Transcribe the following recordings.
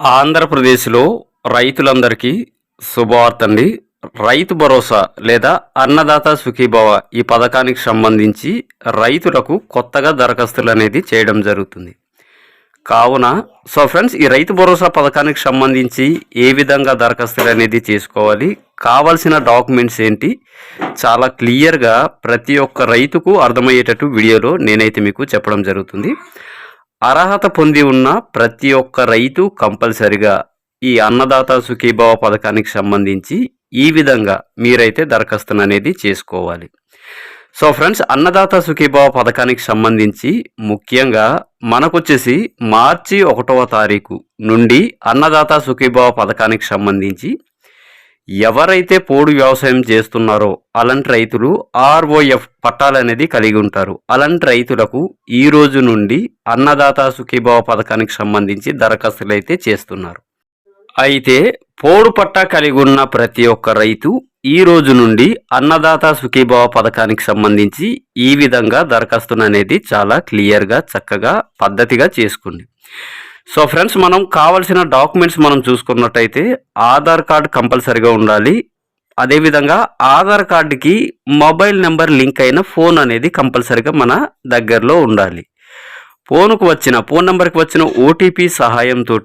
ఆంధ్రప్రదేశ్లో రైతులందరికీ శుభవార్త అండి రైతు భరోసా లేదా అన్నదాత సుఖీభవ ఈ పథకానికి సంబంధించి రైతులకు కొత్తగా దరఖాస్తులు అనేది చేయడం జరుగుతుంది. కావున సో ఫ్రెండ్స్ ఈ రైతు భరోసా పథకానికి సంబంధించి ఏ విధంగా దరఖాస్తులు అనేది చేసుకోవాలి కావాల్సిన డాక్యుమెంట్స్ ఏంటి చాలా క్లియర్గా ప్రతి ఒక్క రైతుకు అర్థమయ్యేటట్టు వీడియోలో నేనైతే మీకు చెప్పడం జరుగుతుంది. అర్హత పొంది ఉన్న ప్రతి ఒక్క రైతు కంపల్సరిగా ఈ అన్నదాత సుఖీభావ పథకానికి సంబంధించి ఈ విధంగా మీరైతే దరఖాస్తును అనేది చేసుకోవాలి. సో ఫ్రెండ్స్ అన్నదాత సుఖీభావ పథకానికి సంబంధించి ముఖ్యంగా మనకొచ్చేసి మార్చి ఒకటవ తారీఖు నుండి అన్నదాత సుఖీభావ పథకానికి సంబంధించి ఎవరైతే పోడు వ్యవసాయం చేస్తున్నారో అలాంటి రైతులు ఆర్ఓఎఫ్ పట్టాలు అనేది కలిగి ఉంటారు. అలాంటి రైతులకు ఈ రోజు నుండి అన్నదాత సుఖీభావ పథకానికి సంబంధించి దరఖాస్తులు అయితే చేస్తున్నారు. అయితే పోడు పట్టా కలిగి ఉన్న ప్రతి ఒక్క రైతు ఈ రోజు నుండి అన్నదాత సుఖీభావ పథకానికి సంబంధించి ఈ విధంగా దరఖాస్తును అనేది చాలా క్లియర్గా చక్కగా పద్ధతిగా చేసుకోండి సో ఫ్రెండ్స్ మనం కావాల్సిన డాక్యుమెంట్స్ మనం చూసుకున్నట్టయితే ఆధార్ కార్డ్ కంపల్సరీగా ఉండాలి. అదేవిధంగా ఆధార్ కార్డుకి మొబైల్ నెంబర్ లింక్ అయిన ఫోన్ అనేది కంపల్సరీగా మన దగ్గరలో ఉండాలి. ఫోన్కు వచ్చిన ఫోన్ నెంబర్కి వచ్చిన ఓటీపీ సహాయంతో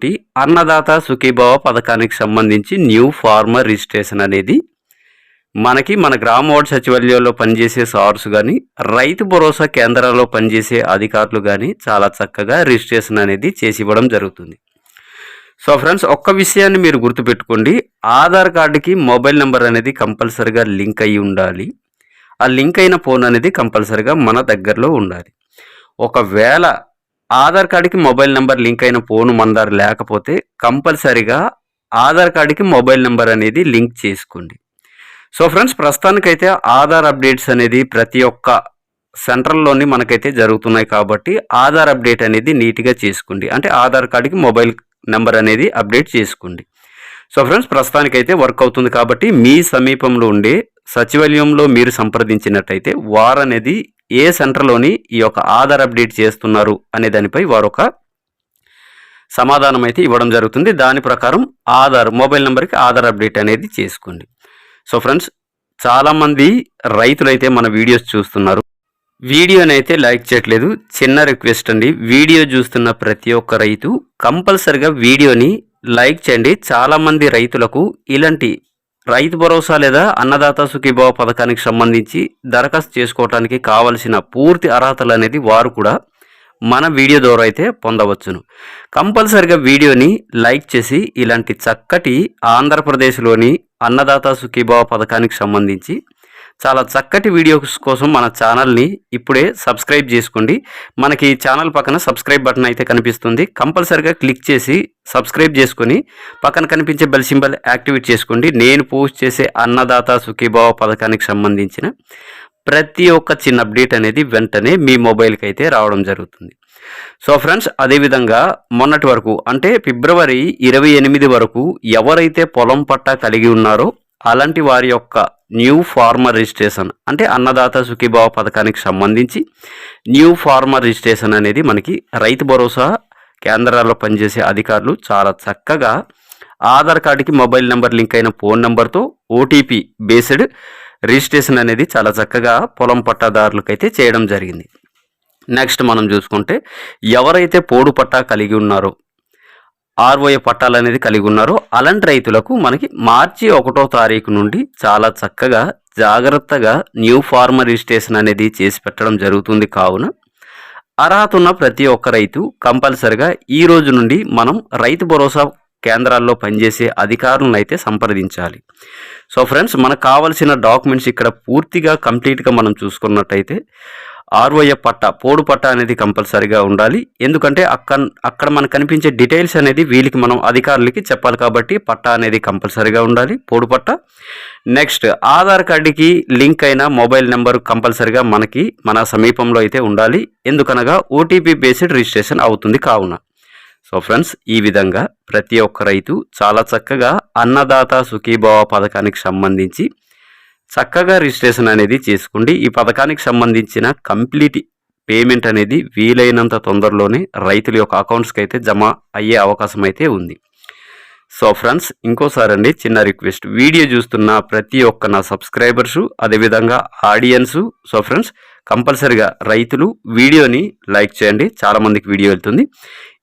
అన్నదాత సుఖీభావ పథకానికి సంబంధించి న్యూ ఫార్మర్ రిజిస్ట్రేషన్ అనేది మనకి మన గ్రామ వార్డు సచివాలయంలో పనిచేసే సార్స్ కానీ రైతు భరోసా కేంద్రాల్లో పనిచేసే అధికారులు కానీ చాలా చక్కగా రిజిస్ట్రేషన్ అనేది చేసి ఇవ్వడం జరుగుతుంది. సో ఫ్రెండ్స్ ఒక్క విషయాన్ని మీరు గుర్తుపెట్టుకోండి. ఆధార్ కార్డుకి మొబైల్ నెంబర్ అనేది కంపల్సరిగా లింక్ అయి ఉండాలి. ఆ లింక్ అయిన ఫోన్ అనేది కంపల్సరిగా మన దగ్గరలో ఉండాలి. ఒకవేళ ఆధార్ కార్డుకి మొబైల్ నెంబర్ లింక్ అయిన ఫోన్ మన దగ్గర లేకపోతే కంపల్సరిగా ఆధార్ కార్డుకి మొబైల్ నెంబర్ అనేది లింక్ చేసుకోండి. సో ఫ్రెండ్స్ ప్రస్తుతానికైతే ఆధార్ అప్డేట్స్ అనేది ప్రతి ఒక్క సెంట్రల్లోని మనకైతే జరుగుతున్నాయి కాబట్టి ఆధార్ అప్డేట్ అనేది నీట్గా చేసుకోండి. అంటే ఆధార్ కార్డుకి మొబైల్ నెంబర్ అనేది అప్డేట్ చేసుకోండి. సో ఫ్రెండ్స్ ప్రస్తుతానికైతే వర్క్ అవుతుంది కాబట్టి మీ సమీపంలో ఉండే సచివాలయంలో మీరు సంప్రదించినట్టయితే వారు అనేది ఏ సెంటర్లోని ఈ యొక్క ఆధార్ అప్డేట్ చేస్తున్నారు అనే దానిపై వారు ఒక సమాధానం అయితే ఇవ్వడం జరుగుతుంది. దాని ప్రకారం ఆధార్ మొబైల్ నెంబర్కి ఆధార్ అప్డేట్ అనేది చేసుకోండి. సో ఫ్రెండ్స్ చాలామంది రైతులైతే మన వీడియోస్ చూస్తున్నారు. వీడియోని అయితే లైక్ చేయట్లేదు. చిన్న రిక్వెస్ట్ అండి. వీడియో చూస్తున్న ప్రతి ఒక్క రైతు కంపల్సరిగా వీడియోని లైక్ చేయండి. చాలామంది రైతులకు ఇలాంటి రైతు భరోసా లేదా అన్నదాత సుఖీభావ పథకానికి సంబంధించి దరఖాస్తు చేసుకోవడానికి కావలసిన పూర్తి అర్హతలు అనేది వారు కూడా మన వీడియో ద్వారా అయితే పొందవచ్చును. కంపల్సరిగా వీడియోని లైక్ చేసి ఇలాంటి చక్కటి ఆంధ్రప్రదేశ్లోని అన్నదాత సుఖీభావ పథకానికి సంబంధించి చాలా చక్కటి వీడియోస్ కోసం మన ఛానల్ని ఇప్పుడే సబ్స్క్రైబ్ చేసుకోండి. మనకి ఛానల్ పక్కన సబ్స్క్రైబ్ బటన్ అయితే కనిపిస్తుంది. కంపల్సరిగా క్లిక్ చేసి సబ్స్క్రైబ్ చేసుకొని పక్కన కనిపించే బెల్ సింబల్ యాక్టివేట్ చేసుకోండి. నేను పోస్ట్ చేసే అన్నదాత సుఖీభావ పథకానికి సంబంధించిన ప్రతి ఒక్క చిన్న అప్డేట్ అనేది వెంటనే మీ మొబైల్కి అయితే రావడం జరుగుతుంది. సో ఫ్రెండ్స్ అదేవిధంగా మొన్నటి వరకు అంటే ఫిబ్రవరి ఇరవై ఎనిమిది వరకు ఎవరైతే పొలం పట్టా కలిగి ఉన్నారో అలాంటి వారి యొక్క న్యూ ఫార్మర్ రిజిస్ట్రేషన్ అంటే అన్నదాత సుఖీభావ పథకానికి సంబంధించి న్యూ ఫార్మర్ రిజిస్ట్రేషన్ అనేది మనకి రైతు భరోసా కేంద్రాల్లో పనిచేసే అధికారులు చాలా చక్కగా ఆధార్ కార్డుకి మొబైల్ నెంబర్ లింక్ అయిన ఫోన్ నెంబర్తో ఓటీపీ బేస్డ్ రిజిస్ట్రేషన్ అనేది చాలా చక్కగా పొలం పట్టాదారులకైతే చేయడం జరిగింది. నెక్స్ట్ మనం చూసుకుంటే ఎవరైతే పోడు పట్టా కలిగి ఉన్నారో ఆర్ఓఏ పట్టాలు అనేది కలిగి ఉన్నారో అలాంటి రైతులకు మనకి మార్చి ఒకటో తారీఖు నుండి చాలా చక్కగా జాగ్రత్తగా న్యూ ఫార్మర్ రిజిస్ట్రేషన్ అనేది చేసి పెట్టడం జరుగుతుంది కావున అర్హత ఉన్న ప్రతి ఒక్క రైతు కంపల్సరిగా ఈ రోజు నుండి మనం రైతు భరోసా కేంద్రాల్లో పనిచేసే అధికారులను అయితే సంప్రదించాలి. సో ఫ్రెండ్స్ మనకు కావాల్సిన డాక్యుమెంట్స్ ఇక్కడ పూర్తిగా కంప్లీట్గా మనం చూసుకున్నట్టయితే ఆర్ఓఎఫ్ పట్ట పోడు పట్ట అనేది కంపల్సరీగా ఉండాలి. ఎందుకంటే అక్కడ అక్కడ మనకు కనిపించే డీటెయిల్స్ అనేది వీళ్ళకి మనం అధికారులకి చెప్పాలి కాబట్టి పట్ట అనేది కంపల్సరీగా ఉండాలి పోడు పట్ట. నెక్స్ట్ ఆధార్ కార్డుకి లింక్ అయిన మొబైల్ నెంబర్ కంపల్సరీగా మనకి మన సమీపంలో అయితే ఉండాలి. ఎందుకనగా ఓటీపీ బేస్డ్ రిజిస్ట్రేషన్ అవుతుంది కావున. సో ఫ్రెండ్స్ ఈ విధంగా ప్రతి ఒక్క రైతు చాలా చక్కగా అన్నదాత సుఖీభావ పథకానికి సంబంధించి చక్కగా రిజిస్ట్రేషన్ అనేది చేసుకోండి ఈ పథకానికి సంబంధించిన కంప్లీట్ పేమెంట్ అనేది వీలైనంత తొందరలోనే రైతుల యొక్క అకౌంట్స్కి అయితే జమ అయ్యే అవకాశం అయితే ఉంది. సో ఫ్రెండ్స్ ఇంకోసారి అండి చిన్న రిక్వెస్ట్. వీడియో చూస్తున్న ప్రతి ఒక్క నా సబ్స్క్రైబర్సు అదేవిధంగా ఆడియన్స్ సో ఫ్రెండ్స్ కంపల్సరిగా రైతులు వీడియోని లైక్ చేయండి. చాలామందికి వీడియో వెళ్తుంది.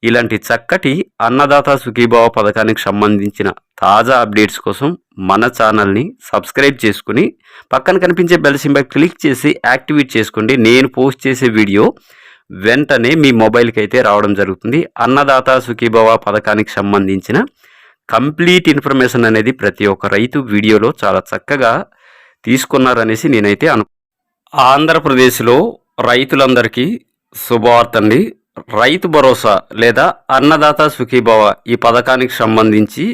ఇలాంటి చక్కటి అన్నదాత సుఖీభావ పథకానికి సంబంధించిన తాజా అప్డేట్స్ కోసం మన ఛానల్ని సబ్స్క్రైబ్ చేసుకుని పక్కన కనిపించే బెల్ సింబల్ క్లిక్ చేసి యాక్టివేట్ చేసుకోండి. నేను పోస్ట్ చేసే వీడియో వెంటనే మీ మొబైల్కి అయితే రావడం జరుగుతుంది. అన్నదాత సుఖీభవ పథకానికి సంబంధించిన కంప్లీట్ ఇన్ఫర్మేషన్ అనేది ప్రతి ఒక్క రైతు వీడియోలో చాలా చక్కగా తీసుకున్నారనేసి నేనైతే అను ఆంధ్రప్రదేశ్లో రైతులందరికీ శుభవార్త అండి రైతు భరోసా లేదా అన్నదాత సుఖీభవ ఈ పథకానికి సంబంధించి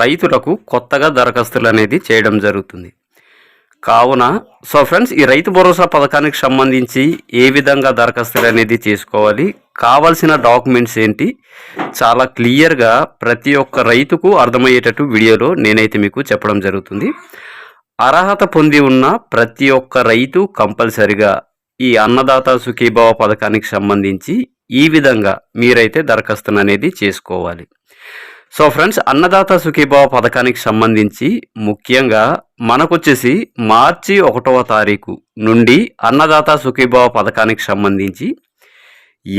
రైతులకు కొత్తగా దరఖాస్తులు అనేది చేయడం జరుగుతుంది. కావున సో ఫ్రెండ్స్ ఈ రైతు భరోసా పథకానికి సంబంధించి ఏ విధంగా దరఖాస్తులు అనేది చేసుకోవాలి కావాల్సిన డాక్యుమెంట్స్ ఏంటి చాలా క్లియర్గా ప్రతి ఒక్క రైతుకు అర్థమయ్యేటట్టు వీడియోలో నేనైతే మీకు చెప్పడం జరుగుతుంది. అర్హత పొంది ఉన్న ప్రతి ఒక్క రైతు కంపల్సరిగా ఈ అన్నదాత సుఖీభావ పథకానికి సంబంధించి ఈ విధంగా మీరైతే దరఖాస్తును అనేది చేసుకోవాలి. సో ఫ్రెండ్స్ అన్నదాత సుఖీభావ పథకానికి సంబంధించి ముఖ్యంగా మనకొచ్చేసి మార్చి ఒకటవ తారీఖు నుండి అన్నదాత సుఖీభావ పథకానికి సంబంధించి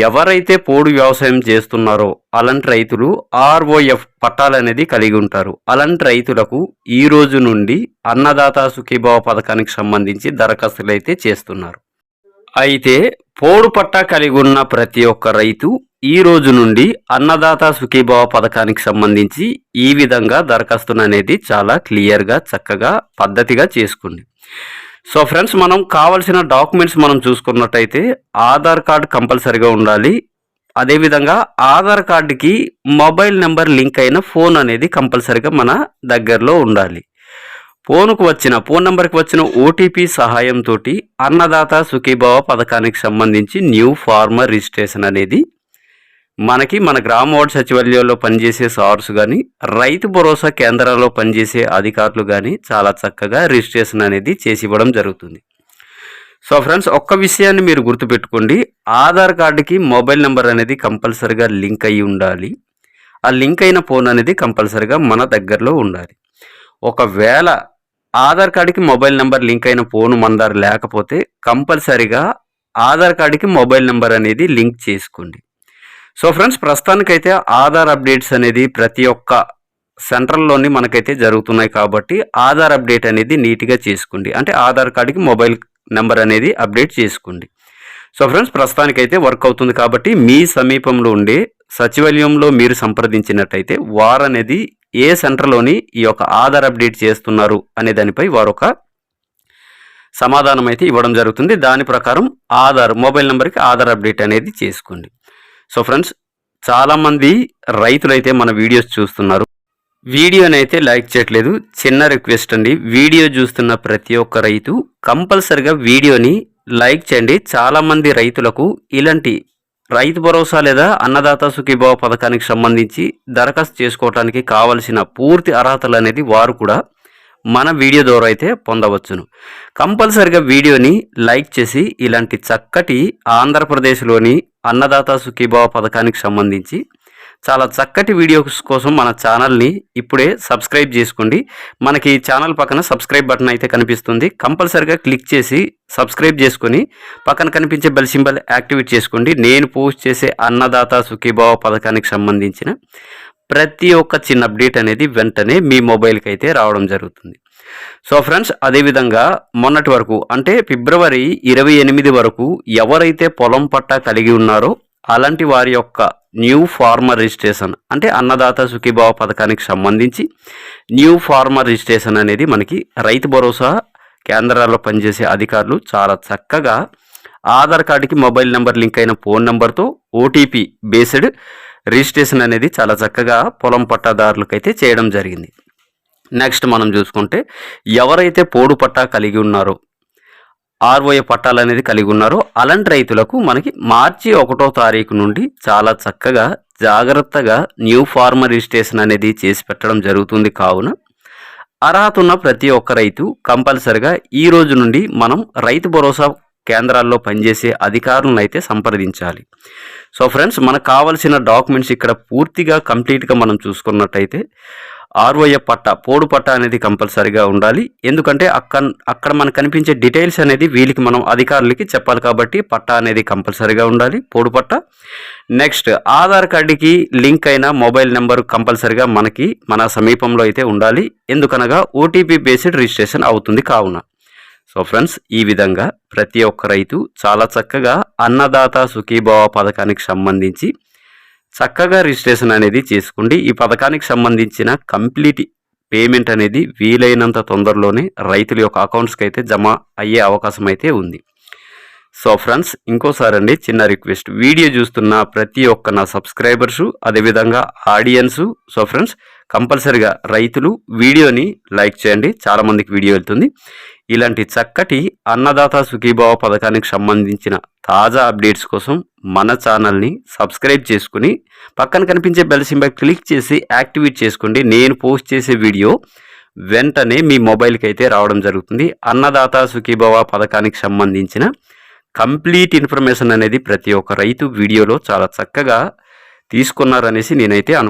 ఎవరైతే పోడు వ్యవసాయం చేస్తున్నారో అలాంటి రైతులు ఆర్ఓఎఫ్ పట్టాలు అనేది కలిగి ఉంటారు. అలాంటి రైతులకు ఈ రోజు నుండి అన్నదాత సుఖీభావ పథకానికి సంబంధించి దరఖాస్తులు అయితే చేస్తున్నారు. అయితే పోడు పట్టా కలిగి ఉన్న ప్రతి ఒక్క రైతు ఈ రోజు నుండి అన్నదాత సుఖీభావ పథకానికి సంబంధించి ఈ విధంగా దరఖాస్తును అనేది చాలా క్లియర్గా చక్కగా పద్ధతిగా చేసుకోండి సో ఫ్రెండ్స్ మనం కావలసిన డాక్యుమెంట్స్ మనం చూసుకున్నట్టయితే ఆధార్ కార్డ్ కంపల్సరీగా ఉండాలి. అదేవిధంగా ఆధార్ కార్డుకి మొబైల్ నెంబర్ లింక్ అయిన ఫోన్ అనేది కంపల్సరీగా మన దగ్గరలో ఉండాలి. ఫోన్కు వచ్చిన ఫోన్ నెంబర్కి వచ్చిన ఓటీపీ సహాయంతో అన్నదాత సుఖీభావ పథకానికి సంబంధించి న్యూ ఫార్మర్ రిజిస్ట్రేషన్ అనేది మనకి మన గ్రామ వార్డు సచివాలయంలో పనిచేసే సార్స్ కానీ రైతు భరోసా కేంద్రాల్లో పనిచేసే అధికారులు కానీ చాలా చక్కగా రిజిస్ట్రేషన్ అనేది చేసి ఇవ్వడం జరుగుతుంది. సో ఫ్రెండ్స్ ఒక్క విషయాన్ని మీరు గుర్తుపెట్టుకోండి. ఆధార్ కార్డుకి మొబైల్ నెంబర్ అనేది కంపల్సరిగా లింక్ అయి ఉండాలి. ఆ లింక్ అయిన ఫోన్ అనేది కంపల్సరిగా మన దగ్గరలో ఉండాలి. ఒకవేళ ఆధార్ కార్డుకి మొబైల్ నెంబర్ లింక్ అయిన ఫోన్ మన దగ్గర లేకపోతే కంపల్సరిగా ఆధార్ కార్డుకి మొబైల్ నెంబర్ అనేది లింక్ చేసుకోండి. సో ఫ్రెండ్స్ ప్రస్తుతానికైతే ఆధార్ అప్డేట్స్ అనేది ప్రతి ఒక్క సెంట్రల్లోని మనకైతే జరుగుతున్నాయి కాబట్టి ఆధార్ అప్డేట్ అనేది నీట్గా చేసుకోండి. అంటే ఆధార్ కార్డుకి మొబైల్ నెంబర్ అనేది అప్డేట్ చేసుకోండి. సో ఫ్రెండ్స్ ప్రస్తుతానికైతే వర్క్ అవుతుంది కాబట్టి మీ సమీపంలో ఉండే సచివాలయంలో మీరు సంప్రదించినట్టయితే వారు అనేది ఏ సెంటర్లోని ఈ యొక్క ఆధార్ అప్డేట్ చేస్తున్నారు అనే దానిపై వారు ఒక సమాధానం అయితే ఇవ్వడం జరుగుతుంది. దాని ప్రకారం ఆధార్ మొబైల్ నెంబర్కి ఆధార్ అప్డేట్ అనేది చేసుకోండి. సో ఫ్రెండ్స్ చాలామంది రైతులైతే మన వీడియోస్ చూస్తున్నారు. వీడియోని అయితే లైక్ చేయట్లేదు. చిన్న రిక్వెస్ట్ అండి. వీడియో చూస్తున్న ప్రతి ఒక్క రైతు కంపల్సరిగా వీడియోని లైక్ చేయండి. చాలామంది రైతులకు ఇలాంటి రైతు భరోసా లేదా అన్నదాత సుఖీభావ పథకానికి సంబంధించి దరఖాస్తు చేసుకోవడానికి కావలసిన పూర్తి అర్హతలు అనేది వారు కూడా మన వీడియో ద్వారా అయితే పొందవచ్చును. కంపల్సరిగా వీడియోని లైక్ చేసి ఇలాంటి చక్కటి ఆంధ్రప్రదేశ్లోని అన్నదాత సుఖీభావ పథకానికి సంబంధించి చాలా చక్కటి వీడియోస్ కోసం మన ఛానల్ని ఇప్పుడే సబ్స్క్రైబ్ చేసుకోండి. మనకి ఛానల్ పక్కన సబ్స్క్రైబ్ బటన్ అయితే కనిపిస్తుంది. కంపల్సరిగా క్లిక్ చేసి సబ్స్క్రైబ్ చేసుకొని పక్కన కనిపించే బెల్ సింబల్ యాక్టివేట్ చేసుకోండి. నేను పోస్ట్ చేసే అన్నదాత సుఖీభావ పథకానికి సంబంధించిన ప్రతి ఒక్క చిన్న అప్డేట్ అనేది వెంటనే మీ మొబైల్కి అయితే రావడం జరుగుతుంది. సో ఫ్రెండ్స్ అదేవిధంగా మొన్నటి వరకు అంటే ఫిబ్రవరి ఇరవై ఎనిమిది వరకు ఎవరైతే పొలం పట్టా కలిగి ఉన్నారో అలాంటి వారి యొక్క న్యూ ఫార్మర్ రిజిస్ట్రేషన్ అంటే అన్నదాత సుఖీభావ పథకానికి సంబంధించి న్యూ ఫార్మర్ రిజిస్ట్రేషన్ అనేది మనకి రైతు భరోసా కేంద్రాల్లో పనిచేసే అధికారులు చాలా చక్కగా ఆధార్ కార్డుకి మొబైల్ నెంబర్ లింక్ అయిన ఫోన్ నెంబర్తో ఓటీపీ బేస్డ్ రిజిస్ట్రేషన్ అనేది చాలా చక్కగా పొలం పట్టాదారులకైతే చేయడం జరిగింది. నెక్స్ట్ మనం చూసుకుంటే ఎవరైతే పోడు పట్టా కలిగి ఉన్నారో ఆర్ఓఏ పట్టాలు అనేది కలిగి ఉన్నారో అలాంటి రైతులకు మనకి మార్చి ఒకటో తారీఖు నుండి చాలా చక్కగా జాగ్రత్తగా న్యూ ఫార్మర్ రిజిస్ట్రేషన్ అనేది చేసి పెట్టడం జరుగుతుంది కావున అర్హత ఉన్న ప్రతి ఒక్క రైతు కంపల్సరిగా ఈ రోజు నుండి మనం రైతు భరోసా కేంద్రాల్లో పనిచేసే అధికారులను అయితే సంప్రదించాలి. సో ఫ్రెండ్స్ మనకు కావాల్సిన డాక్యుమెంట్స్ ఇక్కడ పూర్తిగా కంప్లీట్గా మనం చూసుకున్నట్టయితే ఆర్ఓఎఫ్ పట్ట పోడు పట్ట అనేది కంపల్సరీగా ఉండాలి. ఎందుకంటే అక్కడ అక్కడ మనకు కనిపించే డీటెయిల్స్ అనేది వీళ్ళకి మనం అధికారులకి చెప్పాలి కాబట్టి పట్ట అనేది కంపల్సరీగా ఉండాలి పోడు పట్ట. నెక్స్ట్ ఆధార్ కార్డుకి లింక్ అయిన మొబైల్ నెంబర్ కంపల్సరీగా మనకి మన సమీపంలో అయితే ఉండాలి. ఎందుకనగా ఓటీపీ బేస్డ్ రిజిస్ట్రేషన్ అవుతుంది కావున. సో ఫ్రెండ్స్ ఈ విధంగా ప్రతి ఒక్క రైతు చాలా చక్కగా అన్నదాత సుఖీభావ పథకానికి సంబంధించి చక్కగా రిజిస్ట్రేషన్ అనేది చేసుకోండి. ఈ పథకానికి సంబంధించిన కంప్లీట్ పేమెంట్ అనేది వీలైనంత తొందరలోనే రైతుల యొక్క అకౌంట్స్కి అయితే జమ అయ్యే అవకాశం అయితే ఉంది. సో ఫ్రెండ్స్ ఇంకోసారి అండి చిన్న రిక్వెస్ట్. వీడియో చూస్తున్న ప్రతి ఒక్క నా సబ్స్క్రైబర్సు అదేవిధంగా ఆడియన్స్ సో ఫ్రెండ్స్ కంపల్సరిగా రైతులు వీడియోని లైక్ చేయండి. చాలామందికి వీడియో వెళ్తుంది. ఇలాంటి చక్కటి అన్నదాత సుఖీభావ పథకానికి సంబంధించిన తాజా అప్డేట్స్ కోసం మన ఛానల్ని సబ్స్క్రైబ్ చేసుకుని పక్కన కనిపించే బెల్ సింబల్ క్లిక్ చేసి యాక్టివేట్ చేసుకోండి. నేను పోస్ట్ చేసే వీడియో వెంటనే మీ మొబైల్కి అయితే రావడం జరుగుతుంది. అన్నదాత సుఖీభవ పథకానికి సంబంధించిన కంప్లీట్ ఇన్ఫర్మేషన్ అనేది ప్రతి ఒక్క రైతు వీడియోలో చాలా చక్కగా తీసుకున్నారనేసి నేనైతే అను